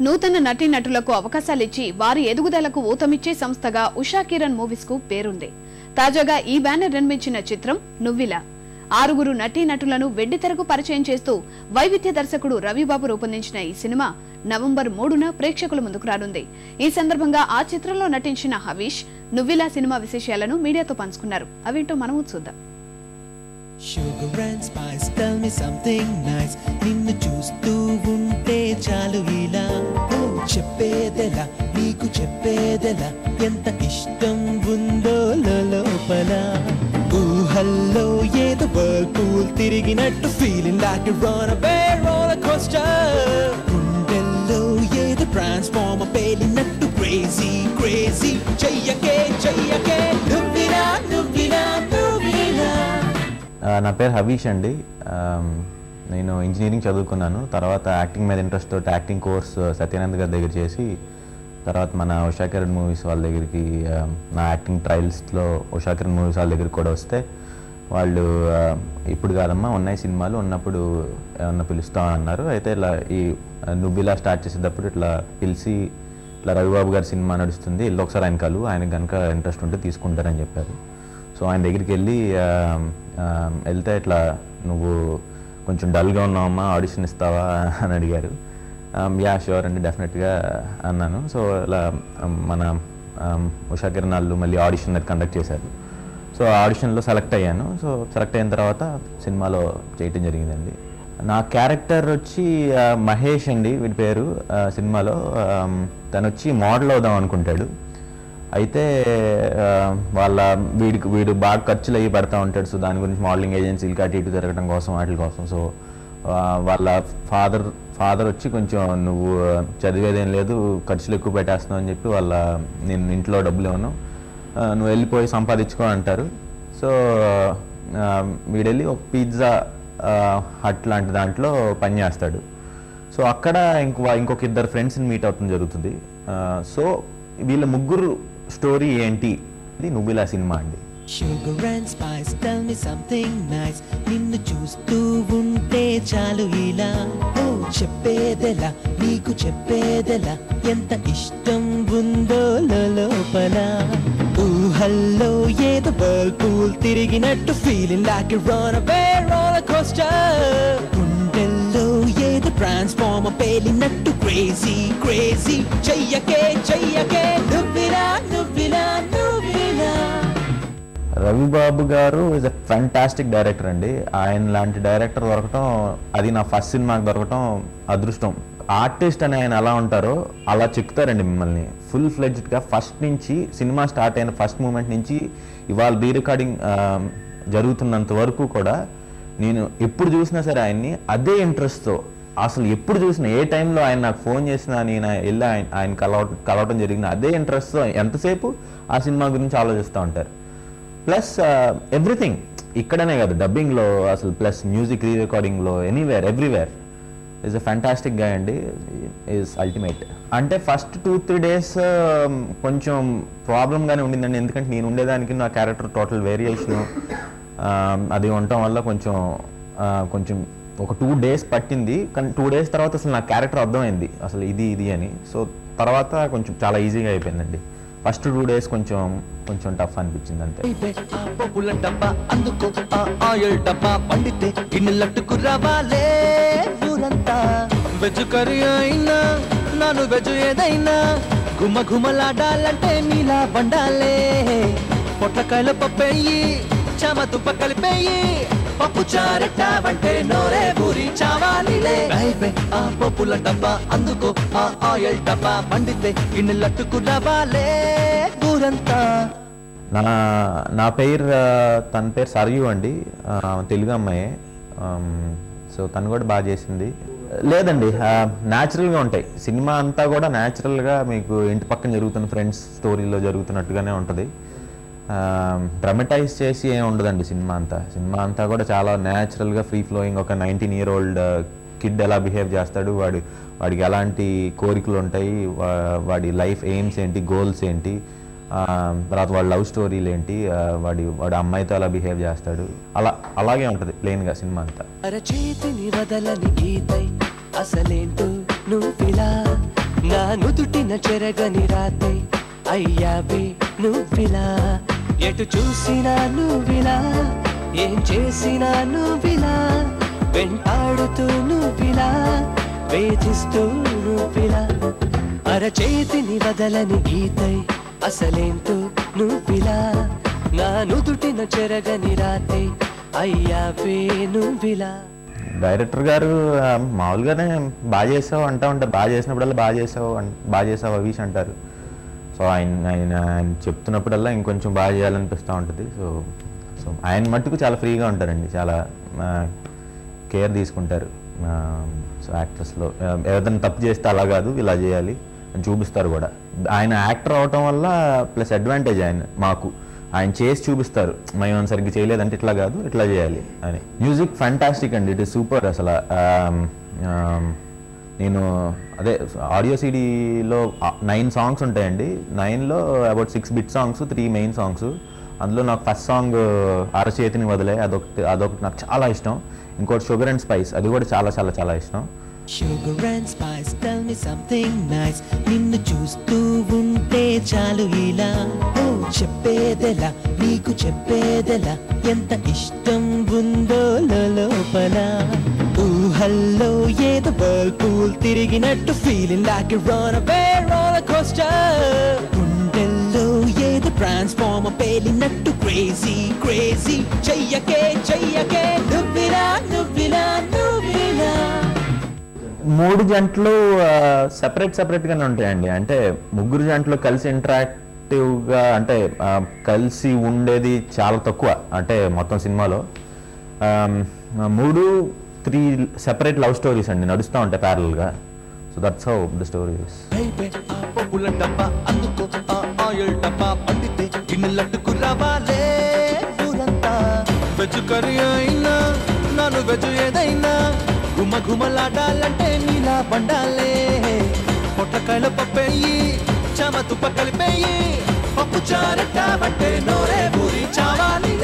నూతన నటీనటులకు అవకాశాలిచ్చి వారి ఎదుగుదలకు ఊతమిచ్చే సంస్థగా ఉషా కిరణ్ మూవీస్కు పేరుంది. తాజాగా ఈ బ్యానర్ నిర్మించిన చిత్రం నువ్విలా. ఆరుగురు నటీనటులను వెండితెరకు పరిచయం చేస్తూ వైవిధ్య దర్శకుడు రవిబాబు రూపొందించిన ఈ సినిమా నవంబర్ మూడున ప్రేక్షకుల ముందుకు రానుంది. ఈ సందర్భంగా ఆ చిత్రంలో నటించిన హవీష్ నువ్విలా సినిమా విశేషాలను మీడియాతో పంచుకున్నారు. అవేంటో మనము చూద్దాం. Sugar and spice, tell me something nice. చూస్తూ ఉంటే చాలు ఇలా. చెప్పేదెలా? నీకు చెప్పేదెలా? ఎంత ఇష్టం ఉందో లోపల. ఊహల్లో ఏదో వర్ల్పూల్ తిరిగినట్టు feeling like run away coaster గుండెల్లో ఏదో ట్రాన్స్ఫార్మర్ పేలినట్టు క్రేజీ క్రేజీ చెయ్యకే చెయ్యకే. నువ్వినా నువ్వినా నువ్వినా. నా పేరు హవీష్ అండి. నేను ఇంజనీరింగ్ చదువుకున్నాను. తర్వాత యాక్టింగ్ మీద ఇంట్రెస్ట్ తోటి యాక్టింగ్ కోర్స్ uh, సత్యానంద్ గారి దగ్గర చేసి తర్వాత మన ఉషాకిరణ్ మూవీస్ వాళ్ళ దగ్గరికి um, నా యాక్టింగ్ ట్రయల్స్లో ఉషాకిరణ్ మూవీస్ వాళ్ళ దగ్గరికి కూడా వస్తే వాళ్ళు um, ఇప్పుడు కాదమ్మా ఉన్నాయి సినిమాలు ఉన్నప్పుడు ఏమన్నా పిలుస్తా అన్నారు. అయితే ఇలా ఈ నువ్వు ఇలా స్టార్ట్ చేసేటప్పుడు ఇట్లా పిలిచి ఇట్లా రవిబాబు గారి సినిమా నడుస్తుంది వెళ్ళి ఒకసారి ఆయన కలు ఆయన కనుక ఇంట్రెస్ట్ ఉంటే తీసుకుంటారని చెప్పారు. సో ఆయన దగ్గరికి వెళ్ళి um, వెళ్తే ఇట్లా నువ్వు కొంచెం డల్గా ఉన్నావమ్మా ఆడిషన్ ఇస్తావా అని అడిగారు. యా షూర్ అండి డెఫినెట్గా అన్నాను. సో ఇలా మన ఆమ్, ఉషా కిరణాలు మళ్ళీ ఆడిషన్ కండక్ట్ చేశారు. సో ఆడిషన్లో సెలెక్ట్ అయ్యాను. సో సెలెక్ట్ అయిన తర్వాత సినిమాలో చేయటం జరిగిందండి. నా క్యారెక్టర్ వచ్చి మహేష్ అండి వీడి పేరు సినిమాలో. తను వచ్చి మోడల్ అవుదాం అనుకుంటాడు. అయితే వాళ్ళ వీడికి వీడు బాగా ఖర్చులు అయ్యి పెడతా ఉంటాడు. సో దాని గురించి మోడలింగ్ ఏజెన్సీలు అటు ఇటు తిరగడం కోసం వాటి కోసం. సో వాళ్ళ ఫాదర్ ఫాదర్ వచ్చి కొంచెం నువ్వు చదివేదేం లేదు ఖర్చులు ఎక్కువ పెట్టేస్తున్నావు అని చెప్పి వాళ్ళ నేను ఇంట్లో డబ్బులు ఇవ్వను. నువ్వు వెళ్ళిపోయి సంపాదించుకో అంటారు. సో వీడెళ్ళి ఒక పిజ్జా హట్ లాంటి దాంట్లో పని చేస్తాడు. సో అక్కడ ఇంకో ఇంకొక ఇద్దరు ఫ్రెండ్స్ని మీట్ అవటం జరుగుతుంది. సో వీళ్ళ ముగ్గురు స్టోరీ ఏంటి? ఇది నువ్విలా సినిమా అండి. Sugar and spice tell me something nice నిన్ను చూస్తూ ఉంటే చాలు ఇలా. ఓ చెప్పేదెలా నీకు చెప్పేదెలా. ఎంత ఇష్టం ఉందో లోపల. ఊహల్లో ఏదో వర్ల్పూల్ తిరిగినట్టు feeling like run away roller coaster గుండెల్లో ఏదో ట్రాన్స్ఫార్మర్ పేలినట్టు క్రేజీ క్రేజీ చెయ్యకే రవిబాబు గారు ఇస్ అ ఫంటాస్టిక్ డైరెక్టర్ అండి. ఆయన లాంటి డైరెక్టర్ దొరకటం అది నా ఫస్ట్ సినిమాకి దొరకటం అదృష్టం. ఆర్టిస్ట్ అని ఆయన ఎలా ఉంటారో అలా చెక్కుతారండి మిమ్మల్ని. ఫుల్ ఫ్లెడ్జ్డ్గా ఫస్ట్ నుంచి సినిమా స్టార్ట్ అయిన ఫస్ట్ మూమెంట్ నుంచి ఇవాళ రీ రికార్డింగ్ జరుగుతున్నంత వరకు కూడా నేను ఎప్పుడు చూసినా సరే ఆయన్ని అదే ఇంట్రెస్ట్తో అసలు ఎప్పుడు చూసినా ఏ టైంలో ఆయన నాకు ఫోన్ చేసినా నేను వెళ్ళి ఆయన ఆయన కలవ కలవటం జరిగిన అదే ఇంట్రెస్ట్తో ఎంతసేపు ఆ సినిమా గురించి ఆలోచిస్తూ ఉంటారు. ప్లస్ ఎవ్రీథింగ్ uh, ఇక్కడనే కాదు డబ్బింగ్లో అసలు ప్లస్ మ్యూజిక్ రీ రికార్డింగ్లో ఎనీవేర్ ఎవ్రీవేర్ ఈజ్ అ ఫ్యాంటాస్టిక్గా అండి ఈజ్ అల్టిమేట్ అంటే ఫస్ట్ టూ త్రీ డేస్ కొంచెం ప్రాబ్లంగానే ఉండిందండి. ఎందుకంటే నేను ఉండేదానికి నా క్యారెక్టర్ టోటల్ వేరియేషను అది ఉండటం వల్ల కొంచెం uh, కొంచెం ఒక టూ డేస్ పట్టింది. కానీ టూ డేస్ తర్వాత అసలు నా క్యారెక్టర్ అర్థమైంది. అసలు ఇది ఇది అని. సో తర్వాత కొంచెం చాలా ఈజీగా అయిపోయిందండి. ఫస్ట్ టూ డేస్ కొంచెం కొంచెం టఫ్ అనిపించింది అంతే. వెజ్ కర్రీ అయినా నాను వెజ్ ఏదైనా గుమ్మ గుమ్మలాడాలంటే నీలా బండాలే పొట్లకాయల పప్పేయి చామ తుప్ప కలిపేయి పప్పు చారెట్టావంటే నోరే పూరి చావాలిలే. రైవే ఆ పప్పుల డబ్బా అందుకో ఆ ఆయిల్ డబ్బా పండితే గిన్నెలట్టుకు రావాలే ఊరంతా. నా నా పేరు తన పేరు సరయు అండి. తెలుగు అమ్మాయే. సో తను కూడా బాగా చేసింది. లేదండి న్యాచురల్గా ఉంటాయి. సినిమా అంతా కూడా న్యాచురల్గా మీకు ఇంటి పక్కన జరుగుతున్న ఫ్రెండ్స్ స్టోరీలో జరుగుతున్నట్టుగానే ఉంటుంది. డ్రమటైజ్ చేసి ఏం ఉండదండి సినిమా అంతా. సినిమా అంతా కూడా చాలా న్యాచురల్గా ఫ్రీ ఫ్లోయింగ్ ఒక నైన్టీన్ ఇయర్ ఓల్డ్ కిడ్ ఎలా బిహేవ్ చేస్తాడు వాడు వాడికి ఎలాంటి కోరికలు ఉంటాయి వా- వాడి లైఫ్ ఎయిమ్స్ ఏంటి గోల్స్ ఏంటి తర్వాత వాడి లవ్ స్టోరీలు ఏంటి వాడి వాడి అమ్మాయితో అలా బిహేవ్ చేస్తాడు. అలా అలాగే ఉంటుంది ప్లెయిన్గా సినిమా అంతా. అరచేతిని వదలని గీతై అసలేంటో నువ్విలా? నుదుటిన చెరగని రాతే అయ్యావే నువ్విలా? ఎటు చూసినా నువ్విలా ఏం చేసినా నువ్విలా వెంటాడుతూ నువ్విలా వేధిస్తూ నువ్విలా. అరచేతిని వదలని గీతై అసలేంటో నువ్విలా. నా నుదుటిన చెరగని రాతే అయ్యావే నువ్విలా. డైరెక్టర్ గారు మామూలుగానే బాగా చేసావు అంటా ఉంటారు బాగా చేసినప్పుడల్లా బాగా చేసావు బాగా చేసావు అవీష్ అంటారు. సో ఆయన ఆయన ఆయన చెప్తున్నప్పుడల్లా ఇంకొంచెం బాగా చేయాలనిపిస్తూ ఉంటుంది. సో సో ఆయన మట్టుకు చాలా ఫ్రీగా ఉంటారండి. చాలా కేర్ తీసుకుంటారు. సో యాక్టర్స్లో ఏదైనా తప్పు చేస్తే అలా కాదు ఇలా చేయాలి అని చూపిస్తారు కూడా. ఆయన యాక్టర్ అవటం వల్ల ప్లస్ అడ్వాంటేజ్ ఆయన మాకు. ఆయన చేసి చూపిస్తారు. మేము సరిగ్గా చేయలేదంటే ఇట్లా కాదు ఇట్లా చేయాలి అని. మ్యూజిక్ ఫ్యాంటాస్టిక్ అండి. ఇట్ ఇస్ సూపర్ అసలు. నేను అదే ఆడియో సీడీలో నైన్ సాంగ్స్ ఉంటాయండి. నైన్లో about six bit songs three main songs. అందులో నాకు ఫస్ట్ సాంగ్ అరచేతిని వదిలే అదొకటి అదొకటి నాకు చాలా ఇష్టం. ఇంకోటి షుగర్ అండ్ స్పైస్ అది కూడా చాలా చాలా చాలా ఇష్టం. Sugar and spice tell me something nice. నిన్ను చూస్తూ ఉంటే చాలు ఇలా. ఓ చెప్పేదెలా నీకు చెప్పేదెలా. ఎంత ఇష్టం ఉందో లోపల. హలో ఏదో పూల్ తిరిగినట్టు feeling like run away roller coaster గుండెల్లో ఏదో ట్రాన్స్ఫార్మ్ పేలినట్టు క్రేజీ క్రేజీ చెయ్యకే చెయ్యకే నువ్విలా నువ్విలా నువ్విలా మూడు జంటలు సెపరేట్ సెపరేట్గానే ఉంటాయండి అంటే ముగ్గురు జంటలు కలిసి ఇంటరాక్టివ్గా అంటే కలిసి ఉండేది చాలా తక్కువ అంటే మొత్తం సినిమాలో మూడు త్రీ సెపరేట్ లవ్ స్టోరీస్ అండి నడుస్తూ ఉంటాయి ప్యారల్గా so that's how the stories veg curry అయినా నాను వెజ్ ఏదైనా గుమ గుమలాడాలంటే నీలా పండాలే పొట్లకాయల పప్పేయి చామ తుప్ప కలిపేయి పప్పు చారట్టామంటే నోరే పూరి చావాలి